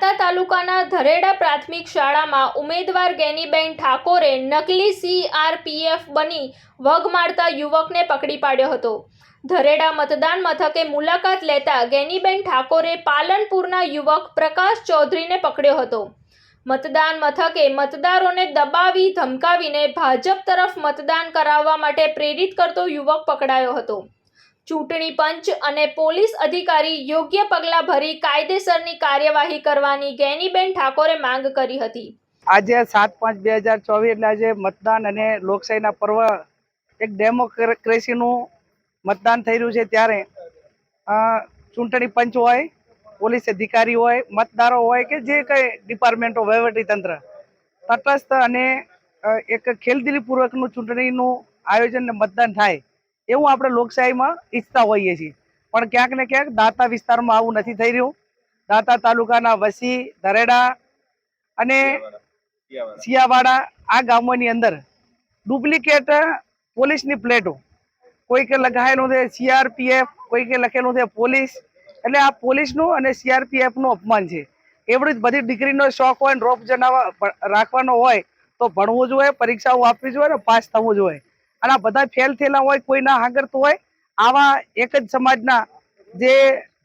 દાંતા તાલુકાના ધરેડા પ્રાથમિક શાળામાં ઉમેદવાર ગેનીબેન ઠાકોરે નકલી સીઆરપીએફ બની વગ મારતા યુવકને પકડી પાડ્યો હતો. ધરેડા મતદાન મથકે મુલાકાત લેતા ગેનીબેન ઠાકોરે પાલનપુરના યુવક પ્રકાશ ચૌધરીને પકડ્યો હતો. મતદાન મથકે મતદારોને દબાવી ધમકાવીને ભાજપ તરફ મતદાન કરાવવા માટે પ્રેરિત કરતો યુવક પકડાયો હતો. ચૂંટણી પંચ અને પોલીસ અધિકારી યોગ્ય પગલાં ભરી કાયદેસરની કાર્યવાહી કરવાની ગેનીબેન ઠાકોરે માંગ કરી હતી. આજે સાત પાંચ બે હજાર ચોવીસ એટલે આજે મતદાન અને લોકશાહીના પર્વ એક ડેમોક્રેસીનું મતદાન થઈ રહ્યું છે ત્યારે. ચૂંટણી પંચ હોય, પોલીસ અધિકારી હોય, મતદારો હોય કે જે કંઈ ડિપાર્ટમેન્ટો વહીવટી તંત્ર તટસ્થ અને એક ખેલદિલીપૂર્વકનું ચૂંટણીનું આયોજન મતદાન થાય. એવું આપણે લોકશાહીમાં ઈચ્છતા હોઈએ છીએ. પણ ક્યાંક ને ક્યાંક દાંતા વિસ્તારમાં આવું નથી થઈ રહ્યું. દાંતા તાલુકાના વસી, ધરેડા અને સિયાવાડા આ ગામોની અંદર ડુપ્લિકેટ પોલીસની પ્લેટો. કોઈકે લખાયેલું છે સીઆરપીએફ કોઈકે લખેલું છે પોલીસ. એટલે આ પોલીસનું અને સીઆરપીએફનું અપમાન છે. એવડી જ બધી ડિગ્રીનો શોખ હોય ને રોપ જણાવવા રાખવાનો હોય તો ભણવું જોઈએ, પરીક્ષાઓ આપવી જોઈએ ને પાસ થવું જોઈએ. અને આ બધા ફેલ થયેલા હોય કોઈ ના હાંગરતું હોય, આવા એક જ સમાજના જે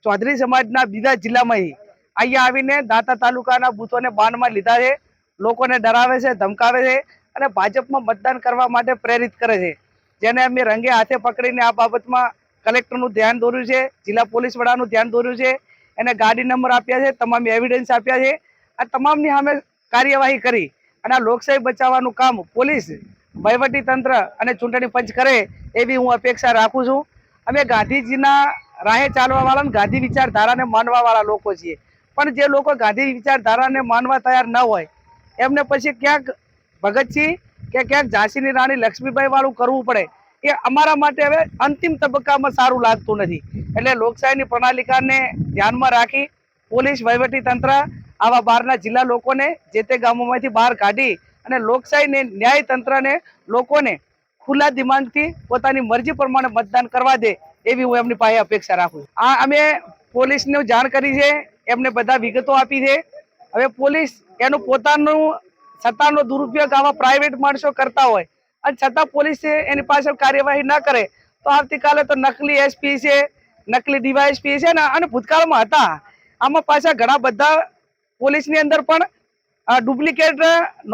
ચૌધરી સમાજના બીજા જિલ્લામાંથી અહીંયા આવીને દાંતા તાલુકાના બૂથોને બાનમાં લીધા છે, લોકોને ડરાવે છે, ધમકાવે છે અને ભાજપમાં મતદાન કરવા માટે પ્રેરિત કરે છે. જેને અમે રંગે હાથે પકડીને આ બાબતમાં કલેક્ટરનું ધ્યાન દોર્યું છે, જિલ્લા પોલીસ વડાનું ધ્યાન દોર્યું છે, એને ગાડી નંબર આપ્યા છે, તમામ એવિડન્સ આપ્યા છે, આ તમામની સામે કાર્યવાહી કરી અને આ લોકશાહી બચાવવાનું કામ પોલીસ વહીવટી તંત્ર અને ચૂંટણી પંચ કરે એવી હું અપેક્ષા રાખું છું. અમે ગાંધીજીના રાહે ચાલવા વાળા ગાંધી વિચારધારાને માનવા વાળા લોકો છીએ. પણ જે લોકો ગાંધી વિચારધારાને માનવા તૈયાર ન હોય, એમને પછી ક્યાંક ભગતસિંહ કે ક્યાંક ઝાંસીની રાણી લક્ષ્મીબાઈ વાળું કરવું પડે, એ અમારા માટે હવે અંતિમ તબક્કામાં સારું લાગતું નથી. એટલે લોકશાહીની પ્રણાલિકાને ધ્યાનમાં રાખી પોલીસ, વહીવટી તંત્ર આવા બહારના જિલ્લા લોકોને જે તે ગામોમાંથી બહાર કાઢી અને લોકશાહીને ન્યાય તંત્રને લોકોને ખુલ્લા દિમાગથી પોતાની મરજી પ્રમાણે મતદાન કરવા દે એવી હું એમની પાસે અપેક્ષા રાખું આ અમે પોલીસને જાણ કરી છે, એમને બધા વિગતો આપી છે. હવે પોલીસ એનું પોતાનું સત્તાનો દુરુપયોગ આવા પ્રાઇવેટ માણસો કરતા હોય અને છતાં પોલીસ એની પાછળ કાર્યવાહી ના કરે, તો આવતીકાલે તો નકલી એસપી છે, નકલી ડીવાયએસપી છે ને, અને ભૂતકાળમાં હતા. આમાં પાછા ઘણા બધા પોલીસની અંદર પણ ડુપ્લિકેટ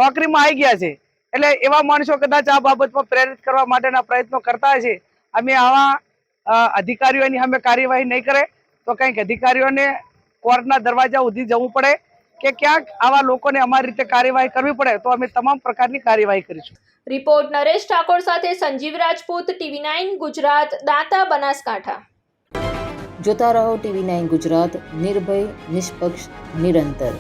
નોકરીમાં આવી ગયા છે. એટલે એવા માણસો કદાચ આ બાબતમાં પ્રેરિત કરવા માટેના પ્રયત્નો કરતા છે અમે આવા અધિકારીઓની અમે કાર્યવાહી નહીં કરે તો કંઈક અધિકારીઓને કોર્ટના દરવાજા સુધી જવું પડે કે ક્યાંક આવા લોકોને અમારી રીતે કાર્યવાહી કરવી પડે તો અમે તમામ પ્રકારની કાર્યવાહી કરીશું. રિપોર્ટ નરેશ ઠાકોર સાથે સંજીવ રાજપૂત ટીવી નાઇન ગુજરાત દાંતા બનાસકાંઠા. જોતા રહો ટીવી નાઇન ગુજરાત નિર્ભય નિષ્પક્ષ નિરંતર.